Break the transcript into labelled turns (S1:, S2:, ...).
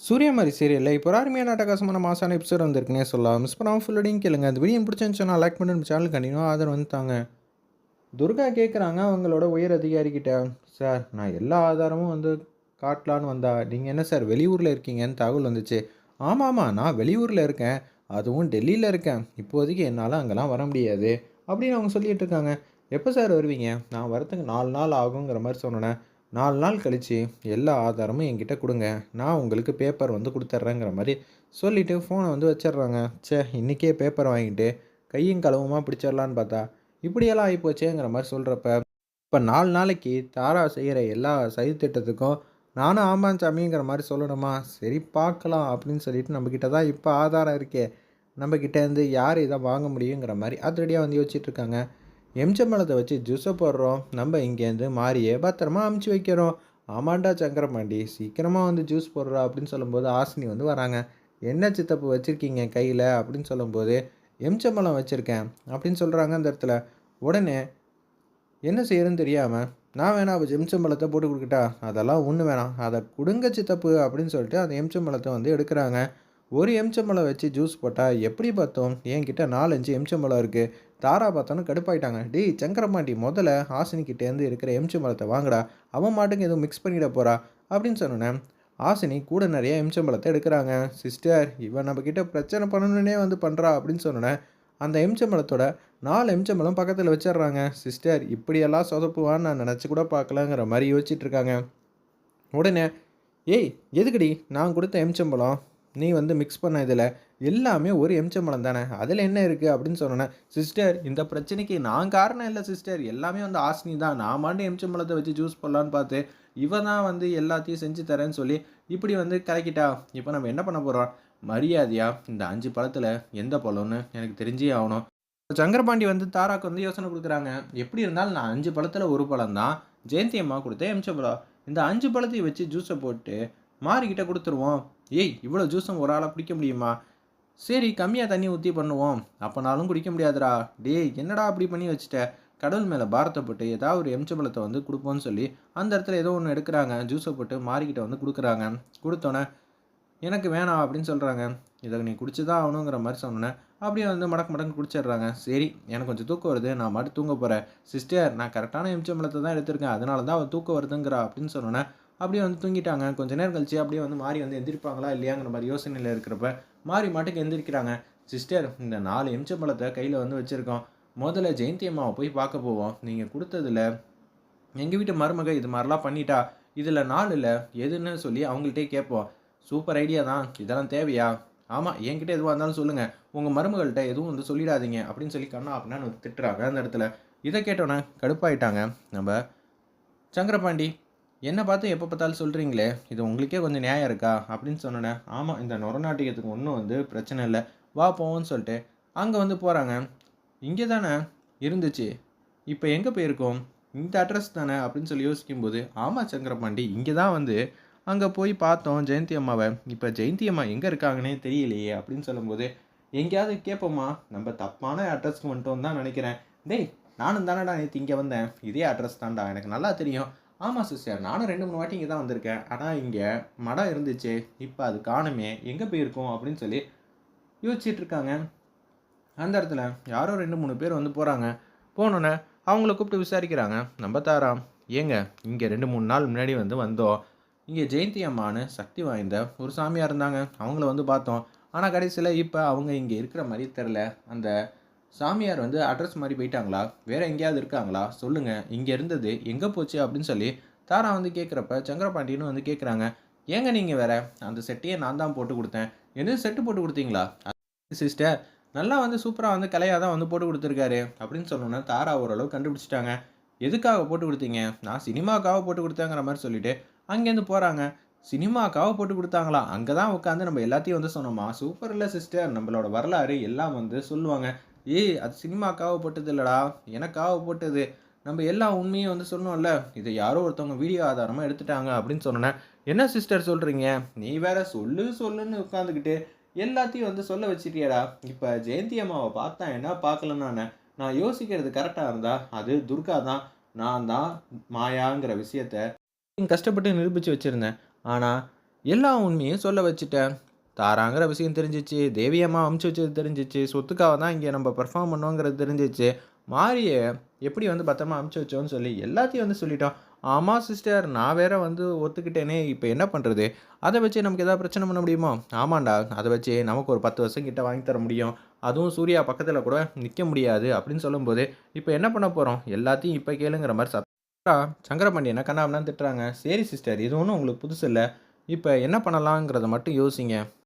S1: சூரியமாரி சீரியலில் இப்போ ஒரு அருமையான அட்டகாசமான மாசான எபிசோட் வந்திருக்குன்னே சொல்லலாம். மிஸ் பண்ணாமல் ஃபுல்லடியும் கேளுங்க. அந்த வீடியோ பிடிச்சிருந்துச்சுன்னா லைக் பண்ணி நம்ம சேனல் கண்டினியூ ஆதரவு வந்துட்டாங்க. துர்கா கேட்குறாங்க அவங்களோட உயர் அதிகாரிக்கிட்ட சார் நான் எல்லா ஆதாரமும் வந்து காட்டலான்னு வந்தா நீங்கள் என்ன சார் வெளியூரில் இருக்கீங்கன்னு தகவல் வந்துச்சு. ஆமாம் ஆமாம் நான் வெளியூரில் இருக்கேன். அதுவும் டெல்லியில் இருக்கேன். இப்போதைக்கு என்னால் அங்கெல்லாம் வர முடியாது. அப்படின்னு அவங்க சொல்லிகிட்டு இருக்காங்க. எப்போ சார் வருவீங்க? நான் வரத்துக்கு நாலு நாள் ஆகுங்கிற மாதிரி சொன்னேன். நாலு நாள் கழித்து எல்லா ஆதாரமும் என்கிட்ட கொடுங்க. நான் உங்களுக்கு பேப்பர் வந்து கொடுத்துட்றேங்கிற மாதிரி சொல்லிவிட்டு ஃபோனை வந்து வச்சிடுறாங்க ச்சே இன்றைக்கே பேப்பர் வாங்கிட்டு கையும் களவுமா பிடிச்சிடலான்னு பார்த்தா இப்படியெல்லாம் ஆகிப்போச்சேங்கிற மாதிரி சொல்கிறப்ப இப்போ நாலு நாளைக்கு தாரா செய்கிற எல்லா சதி திட்டத்துக்கும் நானும் ஆமாம் சாமிங்கிற மாதிரி சொல்லணுமா? சரி பார்க்கலாம் அப்படின்னு சொல்லிட்டு நம்மக்கிட்ட தான் இப்போ ஆதாரம் இருக்கே. நம்மக்கிட்டேருந்து யார் இதை வாங்க முடியுங்கிற மாதிரி அதிரடியாக வந்து யோசிச்சுட்டு இருக்காங்க வச்சு ஜூஸை போடுறோம். நம்ம இங்கேருந்து மாறியே பத்திரமா அமுச்சு வைக்கிறோம். ஆமாண்டா சங்கரமாண்டி சீக்கிரமாக வந்து ஜூஸ் போடுறா அப்படின்னு சொல்லும்போது ஆசினி வந்து வராங்க. என்ன சித்தப்பு வச்சுருக்கீங்க கையில்? அப்படின்னு சொல்லும்போது எம்ச்சம்பழம் வச்சுருக்கேன் அப்படின்னு சொல்கிறாங்க அந்த இடத்துல. உடனே என்ன செய்யறதுன்னு தெரியாமல் நான் வேணாம் அப்போ எம்சம்பளத்தை போட்டு கொடுக்கட்டா? அதெல்லாம் ஒன்று வேணாம். அதை கொடுங்க சித்தப்பு அப்படின்னு சொல்லிட்டு அந்த எம்ச்சம்பழத்தை வந்து எடுக்கிறாங்க. ஒரு எம்சம்பளம் வச்சு ஜூஸ் போட்டால் எப்படி பார்த்தோம்? என்கிட்ட நாலஞ்சு எம்சம்பளம் இருக்குது தாரா பார்த்தோன்னு கடுப்பாயிட்டாங்க. டேய் சங்கரமாண்டி முதல்ல ஹாசினிக்கிட்டேருந்து இருக்கிற எம்சம்பளத்தை வாங்கடா. அவன் மாட்டுக்கு எதுவும் மிக்ஸ் பண்ணிட போகிறா அப்படின்னு சொன்னேன் ஆசினி கூட நிறைய எம்ச்சம்பழத்தை எடுக்கிறாங்க. சிஸ்டர் இவன் நம்மக்கிட்ட பிரச்சனை பண்ணணுன்னே வந்து பண்ணுறா அப்படின்னு சொன்னோன்னே அந்த எம்சம்பளத்தோட நாலு எம்சம்பளம் பக்கத்தில் வச்சிடுறாங்க. சிஸ்டர் இப்படியெல்லாம் சொதப்புவான்னு நான் நினச்சி கூட பார்க்கலங்கிற மாதிரி யோசிச்சுட்ருக்காங்க உடனே ஏய் எதுக்குடி? நான் கொடுத்த எம்சம்பளம் நீ வந்து மிக்ஸ் பண்ண இதில் எல்லாமே ஒரு எம்சம்பளம் தானே? அதில் என்ன இருக்குது அப்படின்னு சொன்னேன் சிஸ்டர் இந்த பிரச்சனைக்கு நான் காரணம் இல்லை சிஸ்டர் எல்லாமே வந்து ஆஸ்னி தான். நான் மாண்டு எம்சம்பளத்தை வச்சு ஜூஸ் போடலான்னு பார்த்து இவ தான் வந்து எல்லாத்தையும் செஞ்சு தரேன்னு சொல்லி இப்படி வந்து கலக்கிட்டா. இப்போ நம்ம என்ன பண்ண போகிறோம் மரியாதையா இந்த அஞ்சு பழத்தில் எந்த பழம்னு எனக்கு தெரிஞ்சே ஆகணும். சங்கரபாண்டி வந்து தாராக்கு வந்து யோசனை கொடுக்குறாங்க. எப்படி இருந்தாலும் நான் அஞ்சு பழத்தில் ஒரு பழம் தான். ஜெயந்தி அம்மா கொடுத்த எம்சம்பழம் இந்த அஞ்சு பழத்தையும் வச்சு ஜூஸை போட்டு மாறிக்கிட்ட கொடுத்துருவோம். ஏய் இவ்வளோ ஜூஸும் ஒரு ஆளாக குடிக்க முடியுமா? சரி கம்மியாக தண்ணி ஊற்றி பண்ணுவோம். அப்போனாலும் குடிக்க முடியாதுடா. டேய் என்னடா அப்படி பண்ணி வச்சுட்ட? கடவுள் மேலே பாரத்தை போட்டு ஏதாவது ஒரு எம்சபலத்தை வந்து கொடுப்போன்னு சொல்லி அந்த இடத்துல ஏதோ ஒன்று எடுக்கிறாங்க. ஜூஸை போட்டு மாறிக்கிட்ட வந்து கொடுக்குறாங்க. கொடுத்தோன்னே எனக்கு வேணாம் அப்படின்னு சொல்கிறாங்க இதை நீ குடிச்சு தான் ஆகணுங்கிற மாதிரி சொன்னேன் அப்படியே வந்து மடக்கு மடக்கு குடிச்சிடுறாங்க. சரி எனக்கு கொஞ்சம் தூக்கம் வருது. நான் மட்டும் தூங்க போகிறேன் சிஸ்டர் நான் கரெக்டான எம்சம்பளத்தை தான் எடுத்திருக்கேன். அதனால தான் அவள் தூக்கம் வருதுங்கிறா அப்படின்னு சொன்னோன்னே அப்படியே வந்து தூங்கிட்டாங்க. கொஞ்ச நேரம் கழிச்சு அப்படியே வந்து மாறி வந்து எந்திரிப்பாங்களா இல்லையாங்கிற மாதிரி யோசனையில் இருக்கிறப்ப மாறி மாட்டுக்கு எந்திரிக்கிறாங்க. சிஸ்டர் இந்த நாலு எம்ச்சம்பழத்தை கையில் வந்து வச்சுருக்கோம். முதல்ல ஜெயந்தி அம்மாவை போய் பார்க்க போவோம். நீங்கள் கொடுத்ததுல எங்கள் வீட்டு மருமக இது மாதிரிலாம் பண்ணிட்டா இதில் நாளில் எதுன்னு சொல்லி அவங்கள்ட்டே கேட்போம். சூப்பர் ஐடியா தான். இதெல்லாம் தேவையா? ஆமாம் என்கிட்ட எதுவாக இருந்தாலும் சொல்லுங்கள் உங்கள் மருமகள்கிட்ட எதுவும் வந்து சொல்லிடாதீங்க அப்படின்னு சொல்லி கண்ணா அப்படின்னு திட்டுறாங்க அந்த இடத்துல. இதை கேட்டோன்னே கடுப்பாயிட்டாங்க. நம்ம சங்கரபாண்டி என்னை பார்த்து எப்போ பார்த்தாலும் சொல்கிறீங்களே இது உங்களுக்கே கொஞ்சம் நியாயம் இருக்கா? அப்படின்னு சொன்னேன் ஆமாம் இந்த நொரநாட்டியத்துக்கு ஒன்றும் வந்து பிரச்சனை இல்லை. வா போவோம்னு சொல்லிட்டு அங்கே வந்து போகிறாங்க இங்கே தானே இருந்துச்சு. இப்போ எங்கே போயிருக்கோம்? இந்த அட்ரஸ் தானே அப்படின்னு சொல்லி யோசிக்கும்போது ஆமாம் சங்கரபாண்டி இங்கே தான் வந்து அங்கே போய் பார்த்தோம் ஜெயந்தி அம்மாவை. இப்போ ஜெயந்தி அம்மா எங்கே இருக்காங்கன்னே தெரியலையே அப்படின்னு சொல்லும்போது எங்கேயாவது கேட்போம்மா நம்ம தப்பான அட்ரஸ்க்கு வந்துட்டோம் தான் நினைக்கிறேன். டேய் நானும் தானடா நேற்று இங்கே வந்தேன். இதே அட்ரஸ் தான்டா. எனக்கு நல்லா தெரியும். ஆமாம் சிஸ்டர் நானும் ரெண்டு மூணு வாட்டி இங்கே தான் வந்திருக்கேன். ஆனால் இங்கே மடம் இருந்துச்சு. இப்போ அது காணுமே. எங்கே போயிருக்கோம் அப்படின்னு சொல்லி யோசிச்சுட்டு இருக்காங்க. அந்த இடத்துல யாரோ ரெண்டு மூணு பேர் வந்து போகிறாங்க போனோன்னே அவங்கள கூப்பிட்டு விசாரிக்கிறாங்க. நம்ம தாராம் ஏங்க இங்கே ரெண்டு மூணு நாள் முன்னாடி வந்து வந்தோம். இங்கே ஜெயந்தி அம்மான்னு சக்தி வாய்ந்த ஒரு சாமியாக இருந்தாங்க. அவங்கள வந்து பார்த்தோம். ஆனால் கடைசியில் இப்போ அவங்க இங்கே இருக்கிற மாதிரி தெரில அந்த சாமியார் வந்து அட்ரஸ் மாதிரி போயிட்டாங்களா? வேற எங்கேயாவது இருக்காங்களா? சொல்லுங்கள் இங்கே இருந்தது எங்கே போச்சு அப்படின்னு சொல்லி தாரா வந்து கேட்குறப்ப சங்கரபாண்டியனும் வந்து கேட்குறாங்க ஏங்க நீங்கள் வேற? அந்த செட்டையே நான் தான் போட்டு கொடுத்தேன். என்ன செட்டு போட்டு கொடுத்தீங்களா? சிஸ்டர் நல்லா வந்து சூப்பராக வந்து கலையாக தான் வந்து போட்டு கொடுத்துருக்காரு அப்படின்னு சொன்னோன்னே தாரா ஓரளவு கண்டுபிடிச்சிட்டாங்க. எதுக்காக போட்டு கொடுத்தீங்க? நான் சினிமாக்காக போட்டு கொடுத்தேங்கிற மாதிரி சொல்லிட்டு அங்கேருந்து போகிறாங்க சினிமாக்காக போட்டு கொடுத்தாங்களா? அங்கே தான் உட்காந்து நம்ம எல்லாத்தையும் வந்து சொன்னோமா? சூப்பர் இல்லை சிஸ்டர் நம்மளோட வரலாறு எல்லாம் வந்து சொல்லுவாங்க. ஏய் அது சினிமாக்காக போட்டது இல்லைடா எனக்காக போட்டது நம்ம எல்லா உண்மையும் வந்து சொன்னோம்ல இதை யாரோ ஒருத்தவங்க வீடியோ ஆதாரமாக எடுத்துட்டாங்க அப்படின்னு சொன்னேன் என்ன சிஸ்டர் சொல்கிறீங்க நீ வேற சொல்லு சொல்லுன்னு உட்காந்துக்கிட்டு எல்லாத்தையும் வந்து சொல்ல வச்சிட்டியடா. இப்போ ஜெயந்தி அம்மாவை பார்த்தா என்ன பார்க்கலன்னு? நான் நான் யோசிக்கிறது கரெக்டாக இருந்தா? அது துர்கா தான். நான் தான் மாயாங்கிற விஷயத்த கஷ்டப்பட்டு நிரூபித்து வச்சுருந்தேன். ஆனால் எல்லா உண்மையும் சொல்ல வச்சுட்டேன். தாராங்கிற விஷயம் தெரிஞ்சிச்சு தேவியம்மா அமுச்சு வச்சது தெரிஞ்சிச்சு சொத்துக்காக தான் இங்கே நம்ம பெர்ஃபார்ம் பண்ணுவோங்கிறது தெரிஞ்சிச்சு. மாரியை எப்படி வந்து பத்திரமா அமுச்சு வச்சோன்னு சொல்லி எல்லாத்தையும் வந்து சொல்லிட்டோம். ஆமாம் சிஸ்டர் நான் வேற வந்து ஒத்துக்கிட்டேனே இப்போ என்ன பண்ணுறது அதை வச்சு நமக்கு எதாவது பிரச்சனை பண்ண முடியுமா? ஆமாண்டா அதை வச்சு நமக்கு ஒரு பத்து வருஷம் கிட்ட வாங்கி தர முடியும். அதுவும் சூர்யா பக்கத்தில் கூட நிற்க முடியாது அப்படின்னு சொல்லும்போது இப்போ என்ன பண்ண போகிறோம் எல்லாத்தையும் இப்போ கேளுங்கிற மாதிரி சத்தா சங்கரபாண்டியனை கண்ணாமண்ணா திட்டுறாங்க. சரி சிஸ்டர் இது ஒன்றும் உங்களுக்கு புதுசு இல்லை இப்போ என்ன பண்ணலாங்கிறத மட்டும் யோசிங்க.